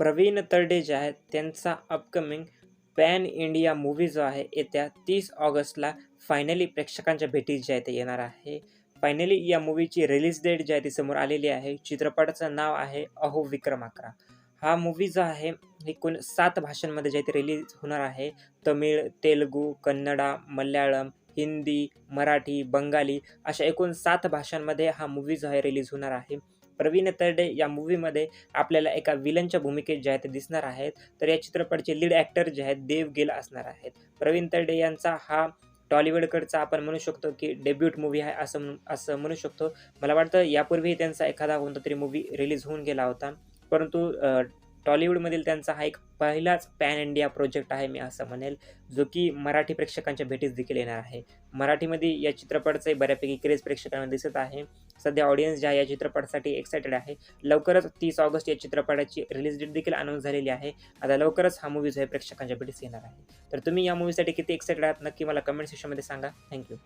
प्रवीण तरडे जे आहेत त्यांचा अपकमिंग पॅन इंडिया मूव्ही जो आहे येत्या तीस ऑगस्टला फायनली प्रेक्षकांच्या भेटीत जे आहे ते येणार आहे. फायनली या मूवीची रिलीज डेट जी आहे ती समोर आलेली आहे. चित्रपटाचं नाव आहे अहो विक्रम अकरा. हा मूवी जो आहे एकूण सात भाषांमध्ये जे आहे ते रिलीज होणार आहे. तमिळ तेलुगू कन्नडा मल्याळम हिंदी मराठी बंगाली अशा एकूण सात भाषांमध्ये हा मूवी जो आहे रिलीज होणार आहे. प्रवीण तरडे या मूवीमध्ये आपल्याला एका विलनच्या भूमिकेत जे आहे ते दिसणार आहेत. तर या चित्रपटाचे लीड ॲक्टर जे आहेत देव गेल असणार आहेत. प्रवीण तरडे यांचा हा टॉलिवूडकडचा आपण म्हणू शकतो की डेब्यूट मूवी आहे असं म्हणू असं म्हणू शकतो. मला वाटतं यापूर्वी त्यांचा एखादा कोणता तरी मूवी रिलीज होऊन गेला होता. परंतु टॉलिवूडमधील त्यांचा हा एक पहिलाच पॅन इंडिया प्रोजेक्ट आहे मी असं म्हणेल जो की मराठी प्रेक्षकांच्या भेटीस देखील येणार आहे. मराठीमध्ये या चित्रपटाचे बऱ्यापैकी क्रेज प्रेक्षकांना दिसत आहे. सध्या ऑडियन्स ज्या या चित्रपटासाठी एक्सायटेड आहे लवकरच तीस ऑगस्ट या चित्रपटाची रिलीज डेट देखील अनाऊन्स झालेली आहे. आता लवकरच हा मूवी जो आहे प्रेक्षकांच्या भेटीस येणार आहे. तर तुम्ही या मूवीसाठी किती एक्सायटेड आहात नक्की मला कमेंट सेक्शनमध्ये सांगा. थँक्यू